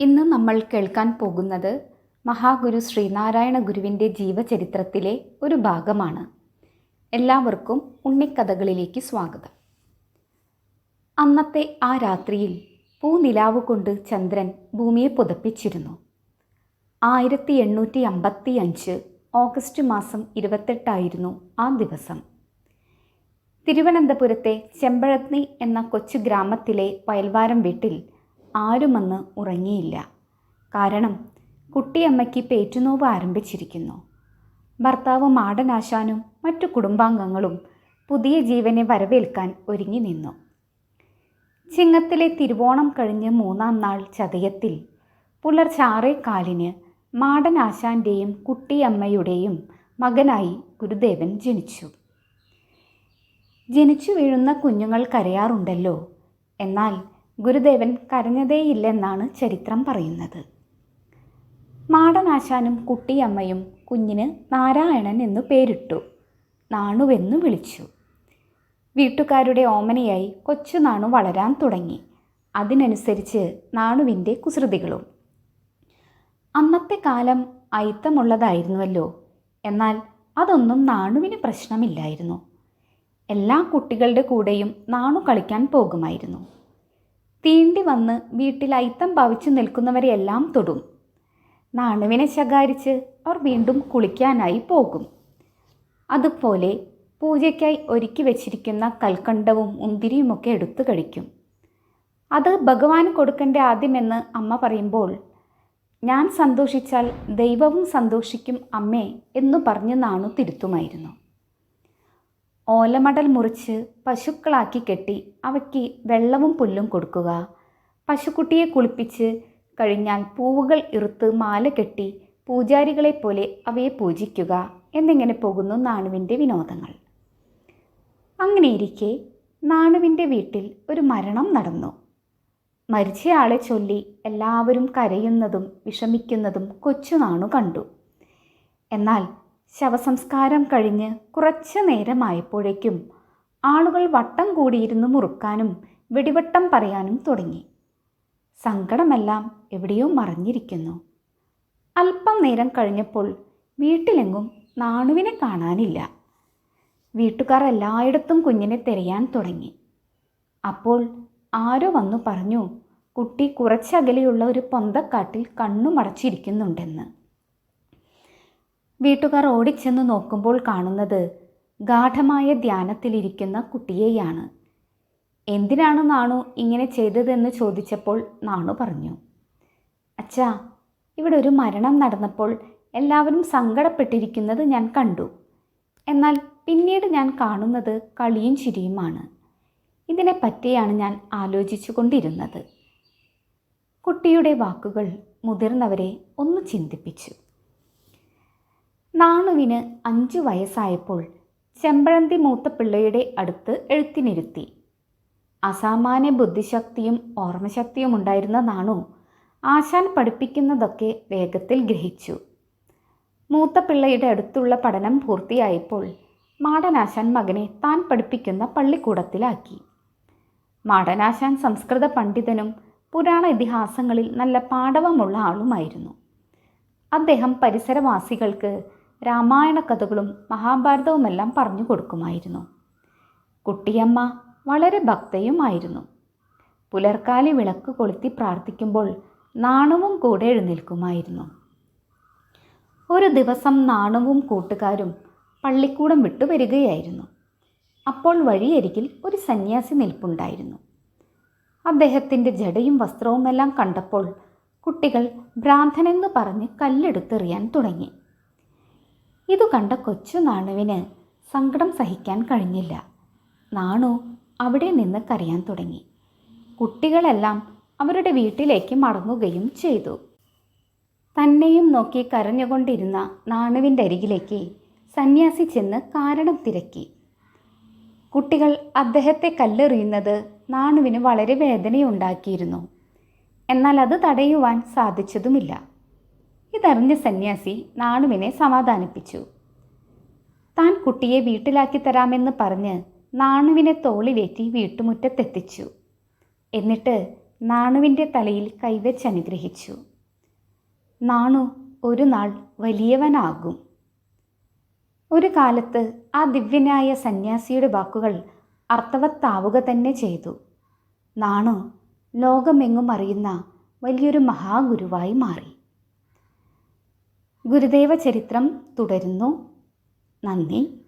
ഇന്ന് നമ്മൾ കേൾക്കാൻ പോകുന്നത് മഹാഗുരു ശ്രീനാരായണ ഗുരുവിന്റെ ജീവചരിത്രത്തിലെ ഒരു ഭാഗമാണ്. എല്ലാവർക്കും ഉണ്ണിക്കഥകളിലേക്ക് സ്വാഗതം. അന്നത്തെ ആ രാത്രിയിൽ പൂനിലാവ് കൊണ്ട് ചന്ദ്രൻ ഭൂമിയെ പുതപ്പിച്ചിരുന്നു. ആയിരത്തി എണ്ണൂറ്റി അമ്പത്തി അഞ്ച് ഓഗസ്റ്റ് മാസം ഇരുപത്തെട്ടായിരുന്നു ആ ദിവസം. തിരുവനന്തപുരത്തെ ചെമ്പഴത്നി എന്ന കൊച്ചു ഗ്രാമത്തിലെ പയൽവാരം വീട്ടിൽ ആരുമന്ന് ഉറങ്ങിയില്ല. കാരണം കുട്ടിയമ്മയ്ക്ക് പേറ്റുനോവ് ആരംഭിച്ചിരിക്കുന്നു. ഭർത്താവ് മാടനാശാനും മറ്റു കുടുംബാംഗങ്ങളും പുതിയ ജീവനെ വരവേൽക്കാൻ ഒരുങ്ങി നിന്നു. ചിങ്ങത്തിലെ തിരുവോണം കഴിഞ്ഞ് മൂന്നാം നാൾ ചതയത്തിൽ പുലർച്ചാറേ കാലിന് മാടനാശാന്റെയും കുട്ടിയമ്മയുടെയും മകനായി ഗുരുദേവൻ ജനിച്ചു. ജനിച്ചു വീഴുന്ന കുഞ്ഞുങ്ങൾ കരയാറുണ്ടല്ലോ. എന്നാൽ ഗുരുദേവൻ കരഞ്ഞതേയില്ലെന്നാണ് ചരിത്രം പറയുന്നത്. മാടനാശാനും കുട്ടിയമ്മയും കുഞ്ഞിന് നാരായണൻ എന്നു പേരിട്ടു. നാണുവെന്നു വിളിച്ചു. വീട്ടുകാരുടെ ഓമനയായി കൊച്ചു നാണു വളരാൻ തുടങ്ങി. അതിനനുസരിച്ച് നാണുവിന്റെ കുസൃതികളും. അന്നത്തെ കാലം അയിത്തമുള്ളതായിരുന്നുവല്ലോ. എന്നാൽ അതൊന്നും നാണുവിന് പ്രശ്നമില്ലായിരുന്നു. എല്ലാ കുട്ടികളുടെ കൂടെയും നാണു കളിക്കാൻ പോകുമായിരുന്നു. തീണ്ടി വന്ന് വീട്ടിൽ അയിത്തം ഭാവിച്ചു നിൽക്കുന്നവരെയെല്ലാം തൊടും. നാണുവിനെ ശകാരിച്ച് അവർ വീണ്ടും കുളിക്കാനായി പോകും. അതുപോലെ പൂജയ്ക്കായി ഒരുക്കി വെച്ചിരിക്കുന്ന കൽക്കണ്ടവും മുന്തിരിയുമൊക്കെ എടുത്തു കഴിക്കും. അത് ഭഗവാന് കൊടുക്കേണ്ട ആദ്യമെന്ന് അമ്മ പറയുമ്പോൾ ഞാൻ സന്തോഷിച്ചാൽ ദൈവവും സന്തോഷിക്കും അമ്മേ എന്നു പറഞ്ഞ് നാണു തിരുത്തുമായിരുന്നു. ഓലമടൽ മുറിച്ച് പശുക്കളാക്കി കെട്ടി അവയ്ക്ക് വെള്ളവും പുല്ലും കൊടുക്കുക. പശുക്കുട്ടിയെ കുളിപ്പിച്ച് കഴിഞ്ഞാൽ പൂവുകൾ ഇറുത്ത് മാല കെട്ടി പൂജാരികളെ പോലെ അവയെ പൂജിക്കുക എന്നിങ്ങനെ പോകുന്നു നാണുവിന്റെ വിനോദങ്ങൾ. അങ്ങനെയിരിക്കെ നാണുവിന്റെ വീട്ടിൽ ഒരു മരണം നടന്നു. മരിച്ചയാളെ ചൊല്ലി എല്ലാവരും കരയുന്നതും വിഷമിക്കുന്നതും കൊച്ചു നാണു കണ്ടു. എന്നാൽ ശവസംസ്കാരം കഴിഞ്ഞ് കുറച്ചു നേരമായപ്പോഴേക്കും ആളുകൾ വട്ടം കൂടിയിരുന്ന് മുറുക്കാനും വെടിവട്ടം പറയാനും തുടങ്ങി. സങ്കടമെല്ലാം എവിടെയോ മറിഞ്ഞിരിക്കുന്നു. അല്പം നേരം കഴിഞ്ഞപ്പോൾ വീട്ടിലെങ്ങും നാണുവിനെ കാണാനില്ല. വീട്ടുകാർ എല്ലായിടത്തും കുഞ്ഞിനെ തിരയാൻ തുടങ്ങി. അപ്പോൾ ആരോ വന്നു പറഞ്ഞു കുട്ടി കുറച്ചകലെയുള്ള ഒരു പൊന്തക്കാട്ടിൽ കണ്ണുമടച്ചിരിക്കുന്നുണ്ടെന്ന്. വീട്ടുകാർ ഓടിച്ചെന്ന് നോക്കുമ്പോൾ കാണുന്നത് ഗാഠമായ ധ്യാനത്തിലിരിക്കുന്ന കുട്ടിയെയാണ്. എന്തിനാണ് നാണു ഇങ്ങനെ ചെയ്തതെന്ന് ചോദിച്ചപ്പോൾ നാണു പറഞ്ഞു അച്ഛാ ഇവിടെ ഒരു മരണം നടന്നപ്പോൾ എല്ലാവരും സങ്കടപ്പെട്ടിരിക്കുന്നത് ഞാൻ കണ്ടു. എന്നാൽ പിന്നീട് ഞാൻ കാണുന്നത് കളിയും ചിരിയുമാണ്. ഇതിനെപ്പറ്റിയാണ് ഞാൻ ആലോചിച്ചു കൊണ്ടിരുന്നത് കുട്ടിയുടെ വാക്കുകൾ മുതിർന്നവരെ ഒന്ന് ചിന്തിപ്പിച്ചു. നാണുവിന് അഞ്ചു വയസ്സായപ്പോൾ ചെമ്പഴന്തി മൂത്ത പിള്ളയുടെ അടുത്ത് എഴുത്തിനിരുത്തി. അസാമാന്യ ബുദ്ധിശക്തിയും ഓർമ്മശക്തിയും ഉണ്ടായിരുന്ന നാണു ആശാൻ പഠിപ്പിക്കുന്നതൊക്കെ വേഗത്തിൽ ഗ്രഹിച്ചു. മൂത്ത പിള്ളയുടെ അടുത്തുള്ള പഠനം പൂർത്തിയായപ്പോൾ മാടനാശാൻ മകനെ താൻ പഠിപ്പിക്കുന്ന പള്ളിക്കൂടത്തിലാക്കി. മാടനാശാൻ സംസ്കൃത പണ്ഡിതനും പുരാണ ഇതിഹാസങ്ങളിൽ നല്ല പാഠവമുള്ള ആളുമായിരുന്നു. അദ്ദേഹം പരിസരവാസികൾക്ക് രാമായണ കഥകളും മഹാഭാരതവുമെല്ലാം പറഞ്ഞു കൊടുക്കുമായിരുന്നു. കുട്ടിയമ്മ വളരെ ഭക്തയുമായിരുന്നു. പുലർക്കാലി വിളക്ക് കൊളുത്തി പ്രാർത്ഥിക്കുമ്പോൾ നാണവും കൂടെ എഴുന്നേൽക്കുമായിരുന്നു. ഒരു ദിവസം നാണവും കൂട്ടുകാരും പള്ളിക്കൂടം വിട്ടു വരികയായിരുന്നു. അപ്പോൾ വഴിയരികിൽ ഒരു സന്യാസി നിൽപ്പുണ്ടായിരുന്നു. അദ്ദേഹത്തിന്റെ ജടയും വസ്ത്രവുമെല്ലാം കണ്ടപ്പോൾ കുട്ടികൾ ഭ്രാന്തനെന്ന് പറഞ്ഞ് കല്ലെടുത്തെറിയാൻ തുടങ്ങി. ഇതു കണ്ട കൊച്ചു നാണുവിന് സങ്കടം സഹിക്കാൻ കഴിഞ്ഞില്ല. നാണു അവിടെ നിന്ന് കരയാൻ തുടങ്ങി. കുട്ടികളെല്ലാം അവരുടെ വീട്ടിലേക്ക് മടങ്ങുകയും ചെയ്തു. തന്നെയും നോക്കി കരഞ്ഞുകൊണ്ടിരുന്ന നാണുവിന്റെ അരികിലേക്ക് സന്യാസി ചെന്ന് കാരണം തിരക്കി. കുട്ടികൾ അദ്ദേഹത്തെ കല്ലെറിയുന്നത് നാണുവിന് വളരെ വേദനയുണ്ടാക്കിയിരുന്നു. എന്നാൽ അത് തടയുവാൻ സാധിച്ചതുമില്ല. ഇതറിഞ്ഞ സന്യാസി നാണുവിനെ സമാധാനിപ്പിച്ചു. താൻ കുട്ടിയെ വീട്ടിലാക്കി തരാമെന്ന് പറഞ്ഞ് നാണുവിനെ തോളിലേറ്റി വീട്ടുമുറ്റത്തെത്തിച്ചു. എന്നിട്ട് നാണുവിന്റെ തലയിൽ കൈവച്ച് അനുഗ്രഹിച്ചു. നാണു ഒരു നാൾ വലിയവനാകും. ഒരു കാലത്ത് ആ ദിവ്യനായ സന്യാസിയുടെ വാക്കുകൾ അർത്ഥവത്താവുക തന്നെ ചെയ്തു. നാണു ലോകമെങ്ങും അറിയുന്ന വലിയൊരു മഹാഗുരുവായി മാറി. ഗുരുദേവ ചരിത്രം തുടരുന്നു. നന്ദി.